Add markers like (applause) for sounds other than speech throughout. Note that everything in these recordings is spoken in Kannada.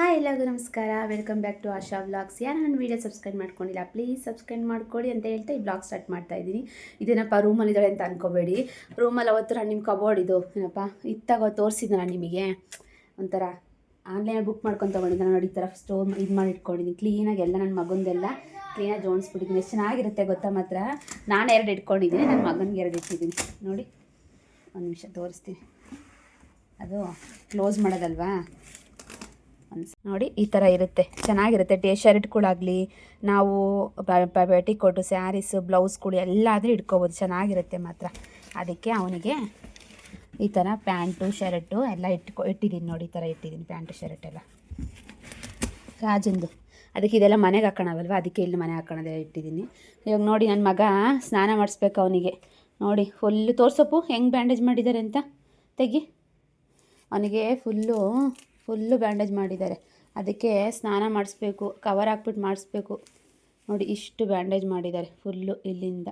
ಹಾಯ್ ಎಲ್ಲರಿಗೂ ನಮಸ್ಕಾರ. Welcome back to Asha vlogs ಯಾರು ನನ್ನ ವೀಡಿಯೋ ಸಬ್ಸ್ಕ್ರೈಬ್ ಮಾಡ್ಕೊಂಡಿಲ್ಲ ಪ್ಲೀಸ್ ಸಬ್ಸ್ಕ್ರೈಬ್ ಮಾಡ್ಕೊಡಿ ಅಂತ ಹೇಳ್ತಾ ಈ ಬ್ಲಾಗ್ ಸ್ಟಾರ್ಟ್ ಮಾಡ್ತಾ ಇದ್ದೀನಿ. ಇದೇನಪ್ಪ ರೂಮಲ್ಲಿದ್ದಾಳೆ ಅಂತ ಅನ್ಕೋಬೇಡಿ. ರೂಮಲ್ಲಿ ಅವತ್ತು ನಾನು ನಿಮ್ಮ ಕಬೋರ್ಡ್ ಇದು. ಏನಪ್ಪ, ಇತ್ತಾಗ ತೋರಿಸಿದ್ದೆ ನಾನು ನಿಮಗೆ? ಒಂಥರ ಆನ್ಲೈನಲ್ಲಿ ಬುಕ್ ಮಾಡ್ಕೊಂಡು ತೊಗೊಂಡಿದ್ದೆ. ನೋಡಿ ಈ ಥರ ಸ್ಟೋರ್ ಇದು ಮಾಡಿ ಇಟ್ಕೊಂಡಿದ್ದೀನಿ. ಕ್ಲೀನಾಗಿ ಎಲ್ಲ ನನ್ನ ಮಗಂದೆಲ್ಲ ಕ್ಲೀನಾಗಿ ಜೋಡಿಸ್ಬಿಟ್ಟಿದ್ದೀನಿ. ಎಷ್ಟು ಚೆನ್ನಾಗಿರುತ್ತೆ ಗೊತ್ತಾ ಮಾತ್ರ? ನಾನು ಎರಡು ಇಟ್ಕೊಂಡಿದ್ದೀನಿ ನನ್ನ ಮಗನಿಗೆ ಎರಡು ಇಟ್ಟಿದ್ದೀನಿ. ನೋಡಿ, ಒಂದು ನಿಮಿಷ ತೋರಿಸ್ತೀನಿ. ಅದು ಕ್ಲೋಸ್ ಮಾಡೋದಲ್ವಾ? ಒಂದ್ಸ ನೋಡಿ, ಈ ಥರ ಇರುತ್ತೆ. ಚೆನ್ನಾಗಿರುತ್ತೆ. ಟೇ ಶರ್ಟ್ಗಳಾಗಲಿ ನಾವು ಪೆಟಿಕೋಟು, ಸ್ಯಾರೀಸು ಬ್ಲೌಸ್ಗಳು ಎಲ್ಲಾದರೂ ಇಟ್ಕೋಬೋದು. ಚೆನ್ನಾಗಿರುತ್ತೆ ಮಾತ್ರ. ಅದಕ್ಕೆ ಅವನಿಗೆ ಈ ಥರ ಪ್ಯಾಂಟು, ಶರ್ಟು ಎಲ್ಲ ಇಟ್ಕೊ ಇಟ್ಟಿದ್ದೀನಿ ನೋಡಿ, ಈ ಥರ ಇಟ್ಟಿದ್ದೀನಿ ಪ್ಯಾಂಟು, ಶರ್ಟ್ ಎಲ್ಲ. ರಾಜಂದು. ಅದಕ್ಕೆ ಇದೆಲ್ಲ ಮನೆಗೆ ಹಾಕೋಣವಲ್ವ? ಅದಕ್ಕೆ ಇಲ್ಲಿ ಮನೆ ಹಾಕೋಣದೇ ಇಟ್ಟಿದ್ದೀನಿ ಇವಾಗ ನೋಡಿ ನನ್ನ ಮಗ ಸ್ನಾನ ಮಾಡಿಸ್ಬೇಕು ಅವನಿಗೆ. ನೋಡಿ ಫುಲ್ಲು ತೋರ್ಸಪ್ಪು ಹೆಂಗೆ ಬ್ಯಾಂಡೇಜ್ ಮಾಡಿದ್ದಾರೆ ಅಂತ? ತೆಗಿ. ಅವನಿಗೆ ಫುಲ್ಲು ಫುಲ್ಲು ಬ್ಯಾಂಡೇಜ್ ಮಾಡಿದ್ದಾರೆ. ಅದಕ್ಕೆ ಸ್ನಾನ ಮಾಡಿಸ್ಬೇಕು ಕವರ್ ಹಾಕ್ಬಿಟ್ಟು ಮಾಡಿಸ್ಬೇಕು. ನೋಡಿ, ಇಷ್ಟು ಬ್ಯಾಂಡೇಜ್ ಮಾಡಿದ್ದಾರೆ ಫುಲ್ಲು ಇಲ್ಲಿಂದ.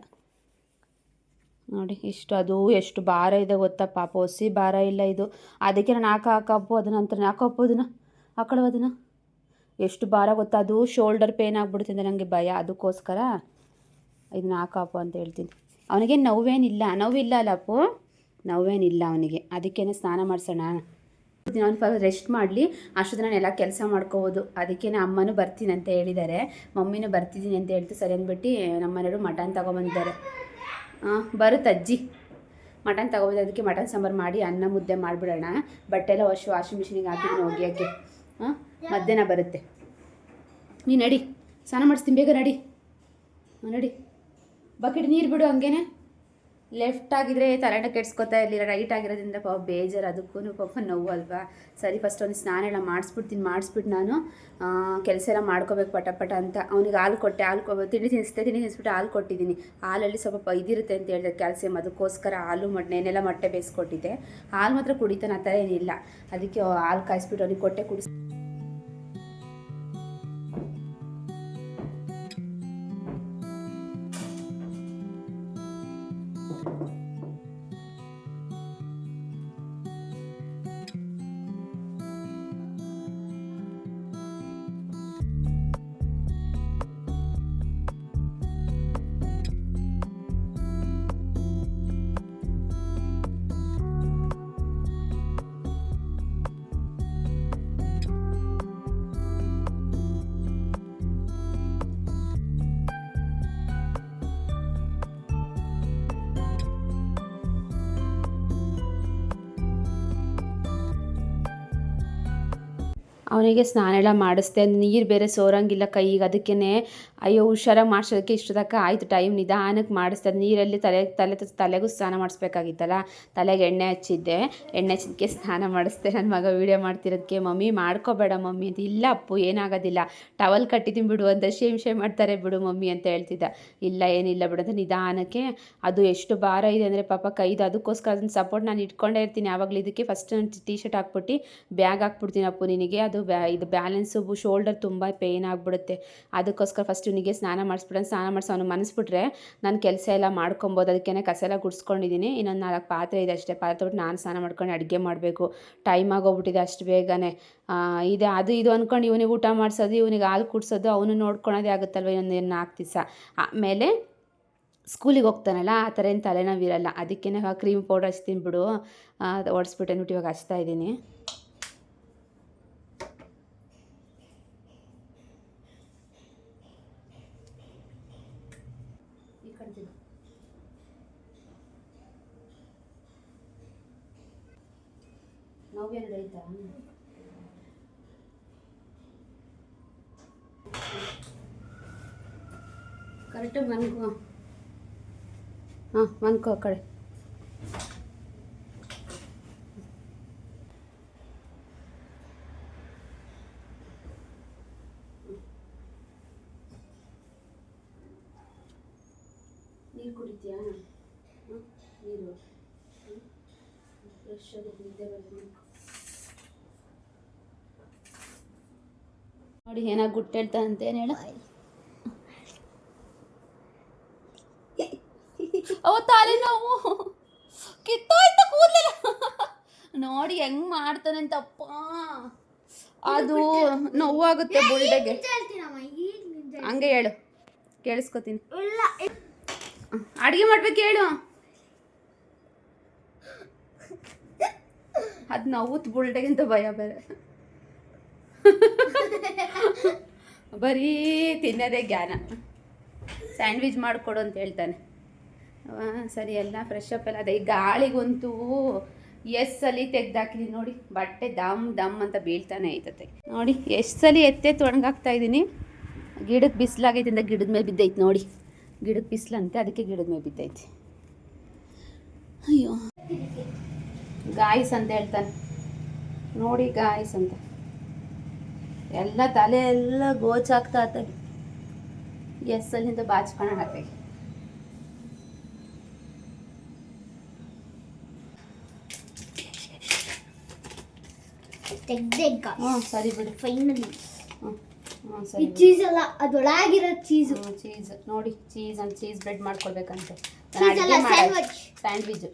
ನೋಡಿ, ಇಷ್ಟು ಅದು, ಎಷ್ಟು ಭಾರ ಇದೆ ಗೊತ್ತಾ ಪಾಪ ಹೊಸಿ ಭಾರ ಇಲ್ಲ ಇದು. ಅದಕ್ಕೆ ನಾನು ಹಾಕ ಹಾಕಪ್ಪು ಅದನ್ನ ನಂತರ ಹಾಕಪ್ಪು ಅದನ್ನು ಹಾಕೊಳ್ಳೋ ಅದನ್ನು. ಎಷ್ಟು ಭಾರ ಗೊತ್ತಾ, ಅದು ಶೋಲ್ಡರ್ ಪೇನ್ ಆಗಿಬಿಡ್ತಿದೆ ನನಗೆ ಭಯ. ಅದಕ್ಕೋಸ್ಕರ ಇದನ್ನ ಹಾಕಪ್ಪು ಅಂತ ಹೇಳ್ತೀನಿ. ಅವನಿಗೆ ನೋವೇನಿಲ್ಲ. ನೋವಿಲ್ಲ ಅಲ್ಲಪ್ಪು ನೋವೇನಿಲ್ಲ ಅವನಿಗೆ. ಅದಕ್ಕೇನೆ ಸ್ನಾನ ಮಾಡಿಸೋಣ. ಅವನು ಫಸ್ಟ್ ರೆಸ್ಟ್ ಮಾಡಲಿ, ಅಷ್ಟು ನಾನು ಎಲ್ಲ ಕೆಲಸ ಮಾಡ್ಕೋಬೋದು. ಅದಕ್ಕೆ ಅಮ್ಮನೂ ಬರ್ತೀನಿ ಅಂತ ಹೇಳಿದ್ದಾರೆ. ಮಮ್ಮಿನೂ ಬರ್ತಿದ್ದೀನಿ ಅಂತ ಹೇಳ್ತು ಸರಿ ಅಂದ್ಬಿಟ್ಟು ನಮ್ಮ ಮನೆಯವರು ಮಟನ್ ತೊಗೊಬಂದಿದ್ದಾರೆ. ಹಾಂ ಬರುತ್ತೆ ಅಜ್ಜಿ. ಮಟನ್ ತೊಗೊಬಂದು ಅದಕ್ಕೆ ಮಟನ್ ಸಾಂಬಾರು ಮಾಡಿ, ಅನ್ನ ಮುದ್ದೆ ಮಾಡಿಬಿಡೋಣ. ಬಟ್ಟೆ ಎಲ್ಲ ವಾಶ್ ವಾಷಿಂಗ್ ಮಿಷಿನಿಗೆ ಹಾಕಿದ್ದೀನಿ ಒಗೆಯೋಕ್ಕೆ. ಹಾಂ ಮಧ್ಯಾಹ್ನ ಬರುತ್ತೆ. ನೀ ನಡಿ. ಸ್ನಾನ ಮಾಡಿಸ್ತೀನಿ, ಬೇಗ ನಡಿ. ನಡಿ. ಬಕೆಟ್ ನೀರು ಬಿಡು ಹಂಗೇನೆ. ಲೆಫ್ಟ್ ಆಗಿದ್ರೆ ತಲೆನ ಕೆಡ್ಸ್ಕೊತಾ ಇರಲಿಲ್ಲ ರೈಟ್ ಆಗಿರೋದ್ರಿಂದ ಪಾಪ ಬೇಜಾರು ಅದಕ್ಕೂ ಪಾಪ ನೋವು ಅಲ್ವಾ? ಸರಿ ಫಸ್ಟ್ ಒಂದು ಸ್ನಾನ ಎಲ್ಲ ಮಾಡಿಸ್ಬಿಡ್ತೀನಿ ಮಾಡಿಸ್ಬಿಟ್ಟು ನಾನು. ಕೆಲಸ ಎಲ್ಲ ಮಾಡ್ಕೋಬೇಕು ಪಟ ಪಟ ಅಂತ. ಅವನಿಗೆ ಹಾಲು ಕೊಟ್ಟೆ, ಹಾಲು ಕೊ, ತಿಂಡಿ ತಿನ್ನಿಸ್ತೆ ತಿಂಡಿ ತಿನ್ನಿಸ್ಬಿಟ್ಟು ಹಾಲು ಕೊಟ್ಟಿದ್ದೀನಿ. ಹಾಲಲ್ಲಿ ಸ್ವಲ್ಪ ಇದಿರುತ್ತೆ ಅಂತ ಹೇಳಿದೆ ಕ್ಯಾಲ್ಸಿಯಂ, ಅದಕ್ಕೋಸ್ಕರ ಹಾಲು ಮೊಟ್ಟೆ ಮೊಟ್ಟೆ ಬೇಯಿಸ್ಕೊಟ್ಟಿದ್ದೆ. ಹಾಲು ಮಾತ್ರ ಕುಡಿತಾನೆ, ಆ ಥರ ಏನಿಲ್ಲ. ಅದಕ್ಕೆ ಹಾಲು ಕಾಯಿಸ್ಬಿಟ್ಟು ಅವನಿಗೆ ಕೊಟ್ಟೆ ಕುಡಿಸ್ ಅವನಿಗೆ ಸ್ನಾನ ಎಲ್ಲ ಮಾಡಿಸ್ದೆ ನೀರು ಬೇರೆ ಸೋರಂಗಿಲ್ಲ ಕೈಗೆ ಅದಕ್ಕೇ ಅಯ್ಯೋ ಹುಷಾರಾಗಿ ಮಾಡಿಸೋದಕ್ಕೆ ಇಷ್ಟು ತಕ್ಕ ಆಯಿತು ಟೈಮ್ ನಿಧಾನಕ್ಕೆ ಮಾಡಿಸ್ದೆ, ಅದು ನೀರಲ್ಲಿ ತಲೆ ತಲೆ ತಲೆಗೂ ಸ್ನಾನ ಮಾಡಿಸ್ಬೇಕಾಗಿತ್ತಲ್ಲ, ತಲೆಗೆ ಎಣ್ಣೆ ಹಚ್ಚಿದ್ದೆ, ಎಣ್ಣೆ ಹಚ್ಚಿದ್ದಕ್ಕೆ ಸ್ನಾನ ಮಾಡಿಸ್ದೆ ನನ್ನ ಮಗ ವೀಡಿಯೋ ಮಾಡ್ತಿರೋದಕ್ಕೆ ಮಮ್ಮಿ ಮಾಡ್ಕೋಬೇಡ ಮಮ್ಮಿ ಅಂತ, ಇಲ್ಲ ಅಪ್ಪು, ಏನಾಗೋದಿಲ್ಲ ಟವಲ್ ಕಟ್ಟಿದ್ದೀನಿ ಬಿಡು ಅಂತ ಶೇಮ್ ಶೇಮ್ ಮಾಡ್ತಾರೆ, ಬಿಡು ಮಮ್ಮಿ ಅಂತ ಹೇಳ್ತಿದ್ದ. ಇಲ್ಲ, ಏನಿಲ್ಲ ಬಿಡು ಅಂತ ನಿಧಾನಕ್ಕೆ, ಅದು ಎಷ್ಟು ಭಾರ ಇದೆ ಅಂದರೆ ಪಾಪ ಕೈದು, ಅದಕ್ಕೋಸ್ಕರ ಅದನ್ನ ಸಪೋರ್ಟ್ ನಾನು ಇಟ್ಕೊಂಡೇ ಇರ್ತೀನಿ ಯಾವಾಗಲೂ ಇದಕ್ಕೆ ಫಸ್ಟ್ ನಾನು ಟೀ ಶರ್ಟ್ ಹಾಕ್ಬಿಟ್ಟು ಬ್ಯಾಗ್ ಹಾಕ್ಬಿಡ್ತೀನಿ ಅಪ್ಪು ನಿನಗೆ, ಅದು ಬ್ಯಾ, ಇದು ಬ್ಯಾಲೆನ್ಸು ಶೋಲ್ಡರ್ ತುಂಬ ಪೇಯ್ನ್ ಆಗಿಬಿಡುತ್ತೆ. ಅದಕ್ಕೋಸ್ಕರ ಫಸ್ಟ್ ಇವನಿಗೆ ಸ್ನಾನ ಮಾಡಿಸ್ಬಿಟ್ಟು ಸ್ನಾನ ಮಾಡಿಸಿ ಅವನು ಮನಸ್ಬಿಟ್ರೆ ನಾನು ಕೆಲಸ ಎಲ್ಲ ಮಾಡ್ಕೊಬೋದು ಅದಕ್ಕೆ ಕಸ ಎಲ್ಲ ಗುಡಿಸ್ಕೊಂಡಿದ್ದೀನಿ ಇನ್ನೊಂದು ನಾಲ್ಕು ಪಾತ್ರೆ ಇದೆ ಅಷ್ಟೇ, ಪಾತ್ರೆ ಬಿಟ್ಟು ನಾನು ಸ್ನಾನ ಮಾಡ್ಕೊಂಡು ಅಡುಗೆ ಮಾಡಬೇಕು. ಟೈಮ್ ಆಗೋಗ್ಬಿಟ್ಟಿದೆ ಅಷ್ಟು ಬೇಗನೆ. ಇದೆ, ಅದು ಇದು ಅಂದ್ಕೊಂಡು ಇವನಿಗೆ ಊಟ ಮಾಡಿಸೋದು, ಇವನಿಗೆ ಹಾಲು ಕುಡಿಸೋದು, ಅವನು ನೋಡ್ಕೊಳೋದೇ ಆಗುತ್ತಲ್ವ ಇನ್ನೊಂದು ನಾಲ್ಕು ದಿವಸ. ಆಮೇಲೆ ಸ್ಕೂಲಿಗೆ ಹೋಗ್ತಾನಲ್ಲ, ಆ ಥರ ಏನು ತಲೆನೋವಿರಲ್ಲ. ಅದಕ್ಕೇನೆ ಕ್ರೀಮ್ ಪೌಡರ್ ಹಚ್ತೀನಿ ಬಿಡು ಒಡಿಸ್ಬಿಟ್ಟು ಅಂದ್ಬಿಟ್ಟು ಇವಾಗ ಹಚ್ತಾ ಇದ್ದೀನಿ. ನೋವೇನು ಆಯ್ತಾ ಕರೆಕ್ಟಾಗಿ ಮನ್ಕೋ ಹಾಂ ಮನ್ಕೋ ಆ ಕಡೆ ನೀರು ಕುಡಿತೀಯಾ ಹಾಂ ನೀರು ನೋಡಿ ಏನಾಗ ಗುಟ್ಟೇಳ್ತಾ ಅಂತ ಏನು ಹೇಳು? ಅವ ತಲೆನೋವು ಕಿತ್ತೋಯ್ತು ಕೂದಲಿಲ್ಲ. ನೋಡಿ ಹೆಂಗ್ ಮಾಡ್ತಾನೆ ಅಂತಪ್ಪ ಅದು ನೋವಾಗುತ್ತೆ ಬುಲ್ಡೆಗೆ. ಹಂಗೆ ಹೇಳು ಕೇಳಿಸ್ಕೊತೀನಿ. ಅಡುಗೆ ಮಾಡ್ಬೇಕು ಹೇಳು. ಅದು ನೋವುತ್ ಬುಲ್ಡೆಗಿಂತ ಭಯ ಬೇರೆ. (laughs) ಬರೀ ತಿನ್ನೋದೇ ಜ್ಞಾನ. ಸ್ಯಾಂಡ್ವಿಚ್ ಮಾಡಿಕೊಡು ಅಂತ ಹೇಳ್ತಾನೆ. ಸರಿ, ಎಲ್ಲ ಫ್ರೆಶ್ ಅಪ್ ಎಲ್ಲ. ಅದೇ, ಈ ಗಾಳಿಗಂತೂ ಎಸ್ ಸಲಿ ತೆಗ್ದಾಕಿದ್ದೀನಿ ನೋಡಿ. ಬಟ್ಟೆ ದಮ್ ದಮ್ ಅಂತ ಬೀಳ್ತಾನೆ ಐತತೆ ನೋಡಿ ಎಷ್ಟು ಸಲಿ ಎತ್ತೆ ಒಣಗಾಕ್ತಾ ಇದ್ದೀನಿ. ಗಿಡಕ್ಕೆ ಬಿಸಿಲಾಗೈತೆ ಅಂತ ಗಿಡದ ಮೇಲೆ ಬಿದ್ದೈತೆ ನೋಡಿ. ಗಿಡಕ್ಕೆ ಬಿಸಿಲಂತೆ, ಅದಕ್ಕೆ ಗಿಡದ ಮೇಲೆ ಬಿದ್ದೈತೆ. ಅಯ್ಯೋ. ಗಾಯಸ್ ಅಂತ ಹೇಳ್ತಾನೆ. ನೋಡಿ ಗಾಯಸ್ ಅಂತ. ಎಲ್ಲ ತಲೆ ಎಲ್ಲ ಗೋಚಾಗ್ತಾ ಆತಾಗಿ ಎಸ್ ಅಲ್ಲಿಂದ ಬಾಚ್ಕೊಳ ಆತಾಗಿ ತೆಗ್ದೆ ಹ್ಞೂ ಸರಿ ಬಿಡು. ಫೈನಲಿ ಹ್ಞೂ ಹ್ಞೂ ಸರಿ. ಚೀಸ್ ಅಲ್ಲ ಅದೊಳಗಿರೋ ಚೀಸು ಹ್ಞೂ ಚೀಸ್ ನೋಡಿ ಚೀಸ್ ಅಂತ ಚೀಸ್ ಬ್ರೆಡ್ ಅಲ್ಲ ಸ್ಯಾಂಡ್ವಿಚ್ ಸ್ಯಾಂಡ್ವಿಚ್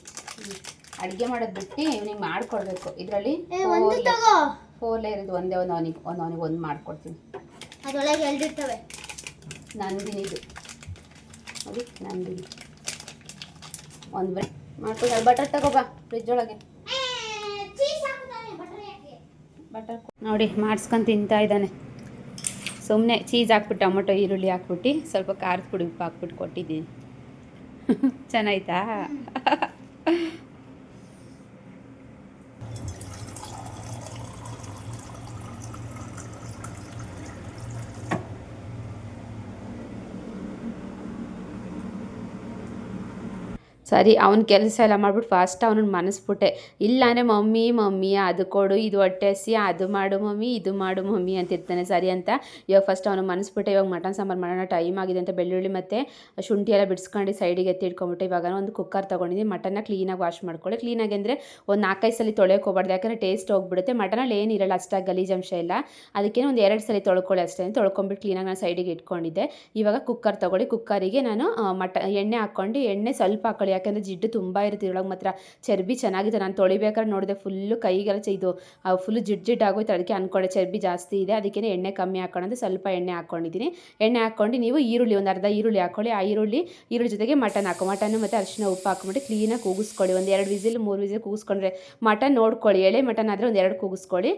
ಅಡುಗೆ ಮಾಡೋದು ಬಿಟ್ಟು ಇವ್ನಿಗೆ ಮಾಡ್ಕೊಡ್ಬೇಕು. ಇದರಲ್ಲಿ ಫೋರ್ ಲೇಯರ್ ಇದು ಒಂದೇ ಒಂದು ಅವನಿಗೆ ಒಂದು ಅವನಿಗೆ ಒಂದು ಮಾಡ್ಕೊಡ್ತೀನಿ. ಅದೊಳಗೆ ಎಲ್ದಿರ್ತವೆ ನಂದಿನಿದು ನೋಡಿ ನಂದಿನಿ. ಒಂದು ಬ್ರೆ ಮಾಡ್ಕೊಡ ಬಟರ್ ತಗೋಬಾ ಫ್ರಿಜ್ ಒಳಗೆ. ಬಟರ್ ನೋಡಿ ಮಾಡಿಸ್ಕೊಂಡು ತಿಂತಾ ಇದ್ದಾನೆ. ಸುಮ್ಮನೆ ಚೀಸ್ ಹಾಕ್ಬಿಟ್ಟು ಟೊಮೊಟೊ ಈರುಳ್ಳಿ ಹಾಕ್ಬಿಟ್ಟು ಸ್ವಲ್ಪ ಖಾರದ ಪುಡಿ ಉಪ್ಪು ಹಾಕ್ಬಿಟ್ಟು ಕೊಟ್ಟಿದ್ದೀನಿ. (laughs) ಚೆನ್ನಾಯ್ತಾ? ಸರಿ, ಅವ್ನ ಕೆಲಸ ಎಲ್ಲ ಮಾಡಿಬಿಟ್ಟು ಫಸ್ಟ್ ಅವನನ್ನು ಮನಸ್ಬಿಟ್ಟೆ. ಇಲ್ಲಾಂದರೆ ಮಮ್ಮಿ ಮಮ್ಮಿ, ಅದು ಕೊಡು, ಇದು ಹೊಟ್ಟೆ ಹಸಿ ಅದು ಮಾಡು, ಮಮ್ಮಿ, ಇದು ಮಾಡು, ಮಮ್ಮಿ ಅಂತ ಇರ್ತಾನೆ ಸರಿ ಅಂತ. ಇವಾಗ ಫಸ್ಟ್ ಅವನು ಮನಸ್ಬಿಟ್ಟೆ, ಇವಾಗ ಮಟನ್ ಸಾಂಬಾರು ಮಾಡೋಣ ಟೈಮ್ ಆಗಿದೆ ಅಂತ ಬೆಳ್ಳುಳ್ಳಿ ಮತ್ತು ಶುಂಠಿ ಎಲ್ಲ ಬಿಡಿಸ್ಕೊಂಡು ಸೈಡಿಗೆ ಎತ್ತಿ ಇಟ್ಕೊಂಬಿಟ್ಟೆ ಇವಾಗ ಒಂದು ಕುಕ್ಕರ್ ತೊಗೊಂಡಿದ್ದೀನಿ. ಮಟನ್ನ ಕ್ಲೀನಾಗಿ ವಾಶ್ ಮಾಡ್ಕೊಳ್ಳಿ. ಕ್ಲೀನಾಗಿ ಅಂದರೆ ಒಂದು ನಾಲ್ಕೈದು ಸಲ ತೊಳೆಯೋಕೆ ಹೋಗ್ಬಾರ್ದು. ಯಾಕಂದರೆ ಟೇಸ್ಟ್ ಹೋಗ್ಬಿಡುತ್ತೆ. ಮಟನಲ್ಲಿ ಏನಿರಲ್ಲ ಅಷ್ಟಾಗಿ ಗಲೀಜಂಶ ಇಲ್ಲ. ಅದಕ್ಕೆ ಒಂದು ಎರಡು ಸಲ ತೊಳ್ಕೊಳ್ಳಿ ಅಷ್ಟೇ ತೊಳ್ಕೊಂಬಿಟ್ಟು ಕ್ಲೀನಾಗಿ ನಾನು ಸೈಡಿಗೆ ಇಟ್ಕೊಂಡಿದ್ದೆ. ಇವಾಗ ಕುಕ್ಕರ್ ತೊಗೊಳ್ಳಿ. ಕುಕ್ಕರಿಗೆ ನಾನು ಮಟ, ಎಣ್ಣೆ ಹಾಕ್ಕೊಂಡು ಎಣ್ಣೆ ಸ್ವಲ್ಪ ಹಾಕೊಳ್ಳಿ. ಯಾಕಂದರೆ ಜಿಡ್ಡು ತುಂಬ ಇರುತ್ತೆ. ಇದ್ರೊಳಗೆ ಮಾತ್ರ ಚರ್ಬಿ ಚೆನ್ನಾಗಿದೆ. ನಾನು ತೊಳಿಬೇಕಾದ್ರೆ ನೋಡಿದೆ ಫುಲ್ಲು ಕೈಗೆಲ್ಲ ಇದು ಫುಲ್ಲು ಜಿಡ್ ಜಿಡ್ಡು ಆಗೋಯ್ತು. ಅದಕ್ಕೆ ಅಂದ್ಕೊಂಡೆ ಚರ್ಬಿ ಜಾಸ್ತಿ ಇದೆ. ಅದಕ್ಕೆ ಎಣ್ಣೆ ಕಮ್ಮಿ ಹಾಕೊಳ್ಳೋದು ಸ್ವಲ್ಪ ಎಣ್ಣೆ ಹಾಕ್ಕೊಂಡಿದ್ದೀನಿ ಎಣ್ಣೆ ಹಾಕ್ಕೊಂಡು ನೀವು ಈರುಳ್ಳಿ, ಒಂದು ಅರ್ಧ ಈರುಳ್ಳಿ ಹಾಕ್ಕೊಳ್ಳಿ ಆ ಈರುಳ್ಳಿ ಈರುಳ್ಳಿ ಜೊತೆಗೆ ಮಟನ್ ಹಾಕೋ. ಮಟನ್ ಮತ್ತು ಅರಿಶಿನ ಉಪ್ಪು ಹಾಕ್ಬಿಟ್ಟು ಕ್ಲೀನಾಗಿ ಕೂಗಿಸ್ಕೊಳ್ಳಿ. ಒಂದು ಎರಡು ವಿಸಿಲ್, ಮೂರು ವಿಸಿಲ್ ಕೂಗಿಸ್ಕೊಂಡ್ರೆ ಮಟನ್ ನೋಡ್ಕೊಳ್ಳಿ. ಎಳೆ ಮಟನ್ ಆದರೆ ಒಂದು ಎರಡು ಕೂಗಿಸ್ಕೊಳ್ಳಿ.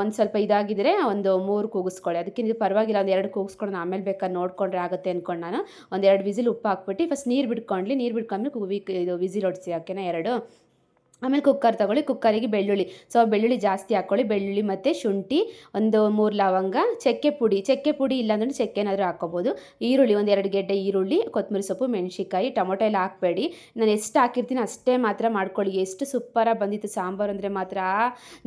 ಒಂದು ಸ್ವಲ್ಪ ಇದಾಗಿದ್ರೆ ಒಂದು ಮೂರು ಕೂಗಿಸ್ಕೊಳ್ಳಿ. ಅದಕ್ಕೆ ನೀವು ಪರವಾಗಿಲ್ಲ, ಒಂದು ಎರಡು ಕೂಗಿಸ್ಕೊಂಡು ಆಮೇಲೆ ಬೇಕಾದ್ರೆ ನೋಡ್ಕೊಂಡ್ರೆ ಆಗುತ್ತೆ ಅಂದ್ಕೊಂಡು ನಾನು. ಒಂದು ಎರಡು ವಿಸಿಲ್ ಉಪ್ಪು ಹಾಕ್ಬಿಟ್ಟು ಫಸ್ಟ್ ನೀರು ಬಿಟ್ಕೊಂಡ್ಲಿ. ನೀರು ಬಿಟ್ಕೊಂಡ್ಮೇಲೆ ಕುವಿ ಇದು ವಿಸಿಲ್ ಹೊಡ್ಸಿ ಹಾಕೇನ ಎರಡು. ಆಮೇಲೆ ಕುಕ್ಕರ್ ತಗೊಳ್ಳಿ ಕುಕ್ಕರಿಗೆ ಬೆಳ್ಳುಳ್ಳಿ. ಸೊ ಬೆಳ್ಳುಳ್ಳಿ ಜಾಸ್ತಿ ಹಾಕ್ಕೊಳ್ಳಿ ಬೆಳ್ಳುಳ್ಳಿ ಮತ್ತು ಶುಂಠಿ, ಒಂದು ಮೂರು ಲವಂಗ, ಚಕ್ಕೆ ಪುಡಿ. ಚಕ್ಕೆ ಪುಡಿ ಇಲ್ಲಾಂದ್ರೆ ಚಕ್ಕೆನಾದರೂ ಹಾಕ್ಕೋಬೋದು. ಈರುಳ್ಳಿ, ಒಂದು ಎರಡು ಗೆಡ್ಡೆ ಈರುಳ್ಳಿ ಕೊತ್ತಂಬರಿ ಸೊಪ್ಪು ಮೆಣಸಿಕಾಯಿ ಟೊಮೊಟೊ ಎಲ್ಲ ಹಾಕಬೇಡಿ. ನಾನು ಎಷ್ಟು ಹಾಕಿರ್ತೀನಿ ಅಷ್ಟೇ ಮಾತ್ರ ಮಾಡ್ಕೊಳ್ಳಿ. ಎಷ್ಟು ಸೂಪರಾಗಿ ಬಂದಿತ್ತು ಸಾಂಬಾರು ಅಂದರೆ ಮಾತ್ರ.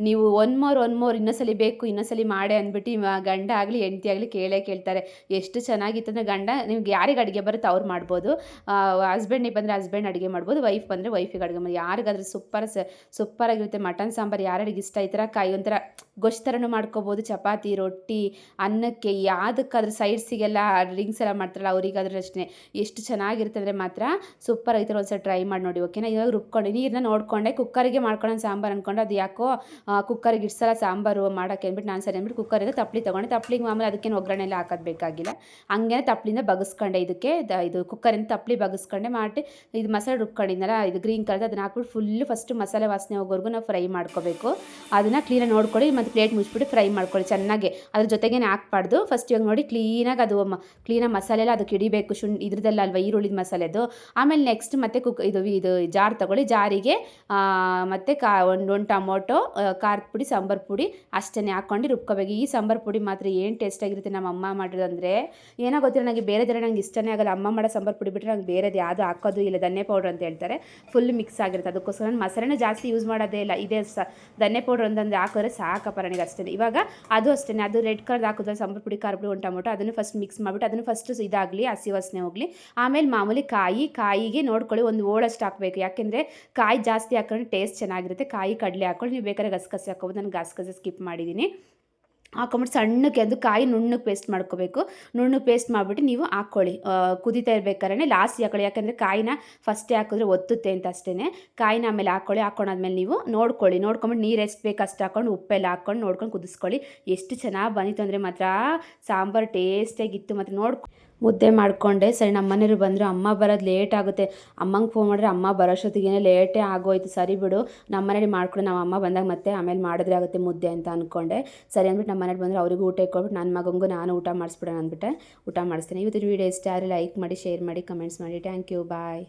ನೀವು ಒನ್ ಮೋರ್ ಒನ್ ಮೋರ್ ಇನ್ನೊಂದ್ಸಲಿ ಬೇಕು, ಇನ್ನೊಂದ್ಸಲಿ ಮಾಡೇ ಅಂದ್ಬಿಟ್ಟು ಗಂಡ ಆಗಲಿ, ಹೆಂಡತಿ ಆಗಲಿ ಕೇಳೇ ಕೇಳ್ತಾರೆ. ಎಷ್ಟು ಚೆನ್ನಾಗಿತ್ತು ಅಂದರೆ ಗಂಡ ನಿಮ್ಗೆ ಯಾರಿಗೆ ಅಡುಗೆ ಬರುತ್ತೆ ಅವ್ರು ಮಾಡ್ಬೋದು. ಹಸ್ಬೆಂಡಿಗೆ ಬಂದರೆ ಹಸ್ಬೆಂಡ್ ಅಡುಗೆ ಮಾಡ್ಬೋದು. ವೈಫ್ ಬಂದರೆ ವೈಫಿಗೆ ಅಡುಗೆ ಮಾಡಿ ಯಾರಿಗಾದ್ರೂ ಸೂಪರ್ ಸೂಪರಾಗಿರುತ್ತೆ ಮಟನ್, ಸಾಂಬಾರು ಯಾರ್ಯಾರಿಗೆ ಇಷ್ಟ, ಈ ಥರ ಕಾಯಿ ಒಂಥರ ಗೊಜ್ಜು ಥರನೂ ಮಾಡ್ಕೋಬೋದು. ಚಪಾತಿ, ರೊಟ್ಟಿ, ಅನ್ನಕ್ಕೆ ಯಾವುದಕ್ಕಾದ್ರೂ ಸೈಡ್ಸಿಗೆಲ್ಲ ಡ್ರಿಂಕ್ಸ್ ಎಲ್ಲ ಮಾಡ್ತಾರಲ್ಲ, ಅವರಿಗಾದ್ರೂ ಅಷ್ಟೇ. ಎಷ್ಟು ಚೆನ್ನಾಗಿರುತ್ತೆ ಅಂದರೆ ಮಾತ್ರ ಸೂಪರ್ ಆಗಿತ್ತು ಒಂದ್ಸಲ ಟ್ರೈ ಮಾಡಿ ನೋಡಿ ಓಕೆನಾ ಇವಾಗ ರುಬ್ಕೊಂಡು. ನೀರನ್ನ ನೋಡಿಕೊಂಡೆ. ಕುಕ್ಕರಿಗೆ ಮಾಡ್ಕೊಳ್ಳೋ ಸಾಂಬಾರು ಅಂದ್ಕೊಂಡು ಅದು ಯಾಕೋ ಕುಕ್ಕರಿಗೆ ಸಲ ಸಾಂಬಾರು ಮಾಡೋಕ್ಕೆ ಅಂದ್ಬಿಟ್ಟು ನಾನು ಸರಿ ಅಂದ್ಬಿಟ್ಟು ಕುಕ್ಕರಿಂದ ತಪ್ಪಲಿ ತೊಗೊಂಡೆ. ತಪ್ಪಲಿಗೆ ಮಾಮೂಲಿ ಅದಕ್ಕೇನು ಒಗ್ಗರಣೆ ಎಲ್ಲ ಹಾಕೋದು ಬೇಕಾಗಿಲ್ಲ. ಹಂಗೆ ತಪ್ಪಲಿಂದ ಬಗಸ್ಕೊಂಡೆ ಇದಕ್ಕೆ. ಇದು ಕುಕ್ಕರಿಂದ ತಪ್ಪಲಿ ಬಗಸ್ಕೊಂಡೆ. ಮಾಡಿ ಇದು ಮಸಾಲೆ ರುಬ್ಕೊಂಡಿದ್ನಲ್ಲ, ಇದು ಗ್ರೀನ್ ಕಲರ್ ಅದನ್ನ ಹಾಕ್ಬಿಟ್ಟು ಫುಲ್ಲು ಫಸ್ಟ್ ಮಸಾಲೆ ವಾಸನೆ ಹೋಗೋವರೆಗೂ ನಾವು ಫ್ರೈ ಮಾಡ್ಕೋಬೇಕು. ಅದನ್ನು ಕ್ಲೀನಾಗಿ ನೋಡ್ಕೊಳ್ಳಿ, ಮತ್ತು ಪ್ಲೇಟ್ ಮುಚ್ಚಿಬಿಟ್ಟು ಫ್ರೈ ಮಾಡ್ಕೊಳ್ಳಿ ಚೆನ್ನಾಗಿ. ಅದ್ರ ಜೊತೆಗೇನೆ ಹಾಕ್ಬಾರ್ದು. ಫಸ್ಟ್ ಇವಾಗ ನೋಡಿ ಕ್ಲೀನಾಗಿ ಅದು ಕ್ಲೀನಾಗಿ ಮಸಾಲೆ ಎಲ್ಲ ಅದಕ್ಕೆ ಹಿಡಿಬೇಕು. ಶುಂಠಿ ಇದ್ರದ್ದೆಲ್ಲ ಅಲ್ವಾ, ಈರುಳ್ಳಿದ ಮಸಾಲೆದು ಆಮೇಲೆ ನೆಕ್ಸ್ಟ್ ಮತ್ತೆ ಕುಕ್ ಇದು ಇದು ಜಾರ್ ತಗೊಳ್ಳಿ. ಜಾರಿಗೆ ಮತ್ತೆ ಕಾ ಒಂದು ಒಂದು ಟೊಮೊಟೊ ಖಾರದ ಪುಡಿ, ಸಾಂಬಾರು ಪುಡಿ ಅಷ್ಟೇ ಹಾಕ್ಕೊಂಡು ರುಬ್ಕೋಬೇಕು. ಈ ಸಾಂಬಾರು ಪುಡಿ ಮಾತ್ರ ಏನು ಟೇಸ್ಟಾಗಿರುತ್ತೆ ನಮ್ಮ ಅಮ್ಮ ಮಾಡಿರೋದಂದರೆ ಏನೋ ಗೊತ್ತಿಲ್ಲ ನನಗೆ ಬೇರೆದೆಲ್ಲ ನಂಗೆ ಇಷ್ಟನೇ ಆಗಲ್ಲ. ಅಮ್ಮ ಮಾಡೋ ಸಾಂಬಾರು ಪುಡಿ ಬಿಟ್ಟರೆ ನಂಗೆ ಬೇರೆದು ಯಾವುದು ಹಾಕೋದು ಇಲ್ಲ. ಧನ್ಯ ಪೌಡ್ರ್ ಅಂತ ಹೇಳ್ತಾರೆ. ಫುಲ್ ಮಿಕ್ಸ್ ಆಗಿರುತ್ತೆ. ಅದಕ್ಕೋಸ್ಕರ ನಾನು ಮಸಾಲೆನೂ ಜಾಸ್ತಿ ಯೂಸ್ ಮಾಡೋದೇ ಇಲ್ಲ. ಇದೇ ಸ, ಧನ್ಯ ಪೌಡ್ರ್ ಒಂದೊಂದು ಹಾಕಿದ್ರೆ ಸಾಕಪ್ಪ ನನಗೆ ಅಷ್ಟೇ ಇವಾಗ ಅದು ಅಷ್ಟೇ ಅದು ರೆಡ್ ಕಲರ್ ಹಾಕಿದ್ರೆ ಸಾಂಬಾರು ಪುಡಿ, ಖಾರ ಪುಡಿ ಒಂದು ಟೊಮೊಟೊ ಅದನ್ನು ಫಸ್ಟ್ ಮಿಕ್ಸ್ ಮಾಡಿಬಿಟ್ಟು ಅದನ್ನು ಫಸ್ಟ್ ಇದಾಗಲಿ, ಹಸಿ ವಾಸನೆ ಹೋಗಲಿ. ಆಮೇಲೆ ಮಾಮೂಲಿ ಕಾಯಿ, ಕಾಯಿಗೆ ನೋಡ್ಕೊಳ್ಳಿ ಒಂದು ಓಳಷ್ಟು ಹಾಕಬೇಕು. ಯಾಕೆಂದರೆ ಕಾಯಿ ಜಾಸ್ತಿ ಹಾಕೊಂಡ್ರೆ ಟೇಸ್ಟ್ ಚೆನ್ನಾಗಿರುತ್ತೆ. ಕಾಯಿ ಕಡಲೆ ಹಾಕೊಳ್ಳಿ ನೀವು ಬೇಕಾದ್ರೆ ಗಸಗಸೆ ಹಾಕೋಬೋದು ನಾನು ಗಸಗಸೆ ಸ್ಕಿಪ್ ಮಾಡಿದ್ದೀನಿ ಹಾಕೊಂಬಿಟ್ಟು ಸಣ್ಣಕ್ಕೆ ಅದು ಕಾಯಿ ನುಣ್ಣಗೆ ಪೇಸ್ಟ್ ಮಾಡ್ಕೋಬೇಕು. ನುಣ್ಣಗೆ ಪೇಸ್ಟ್ ಮಾಡಿಬಿಟ್ಟು ನೀವು ಹಾಕ್ಕೊಳ್ಳಿ. ಕುದಿತಾ ಇರ್ಬೇಕಾದ್ರೆ ಲಾಸ್ಟ್ ಹಾಕೊಳ್ಳಿ ಯಾಕಂದರೆ ಕಾಯಿನ ಫಸ್ಟೇ ಹಾಕಿದ್ರೆ ಒತ್ತುತ್ತೆ ಅಂತ ಅಷ್ಟೇ ಕಾಯಿನ ಆಮೇಲೆ ಹಾಕ್ಕೊಳ್ಳಿ. ಹಾಕೊಂಡಾದ್ಮೇಲೆ ನೀವು ನೋಡ್ಕೊಳ್ಳಿ. ನೋಡ್ಕೊಂಬಿಟ್ಟು ನೀರು ಎಷ್ಟು ಬೇಕು ಅಷ್ಟು ಹಾಕೊಂಡು ಉಪ್ಪೆಲ್ಲ ಹಾಕ್ಕೊಂಡು ನೋಡ್ಕೊಂಡು ಕುದಿಸ್ಕೊಳ್ಳಿ. ಎಷ್ಟು ಚೆನ್ನಾಗಿ ಬಂದಿತ್ತು ಅಂದರೆ ಮಾತ್ರ ಸಾಂಬಾರು ಟೇಸ್ಟಾಗಿತ್ತು ಮತ್ತು ನೋಡ್ಕೊ ಮುದ್ದೆ ಮಾಡಿಕೊಂಡೆ. ಸರಿ, ನಮ್ಮ ಮನೆಯವರು ಬಂದರು. ಅಮ್ಮ ಬರೋದು ಲೇಟ್ ಆಗುತ್ತೆ. ಅಮ್ಮಂಗೆ ಫೋನ್ ಮಾಡಿದ್ರೆ ಅಮ್ಮ ಬರೋಷ್ಟೊತ್ತಿಗೆ ಲೇಟೇ ಆಗೋಯ್ತು. ಸರಿ ಬಿಡು. ನಮ್ಮ ಮನೇಲಿ ಮಾಡ್ಕೊಂಡು. ನಮ್ಮ ಅಮ್ಮ ಬಂದಾಗ ಮತ್ತೆ ಆಮೇಲೆ ಮಾಡಿದ್ರೆ ಆಗುತ್ತೆ ಮುದ್ದೆ ಅಂತ ಅಂದ್ಕೊಂಡೆ ಸರಿ ಅಂದ್ಬಿಟ್ಟು ನಮ್ಮ ಮನೇಲಿ ಬಂದರೆ ಅವ್ರಿಗೂ ಊಟ ಇಟ್ಕೊಬಿಟ್ಟು ನನ್ನ ಮಗಂಗೂ ನಾನು ಊಟ ಮಾಡಿಸ್ಬಿಡೋಣ ಅಂದ್ಬಿಟ್ಟೆ. ಊಟ ಮಾಡಿಸ್ತೀನಿ. ಇವತ್ತಿನ ವೀಡಿಯೋ ಇಷ್ಟ ಆದರೆ ಲೈಕ್ ಮಾಡಿ ಶೇರ್ ಮಾಡಿ ಕಮೆಂಟ್ಸ್ ಮಾಡಿ. Thank you bye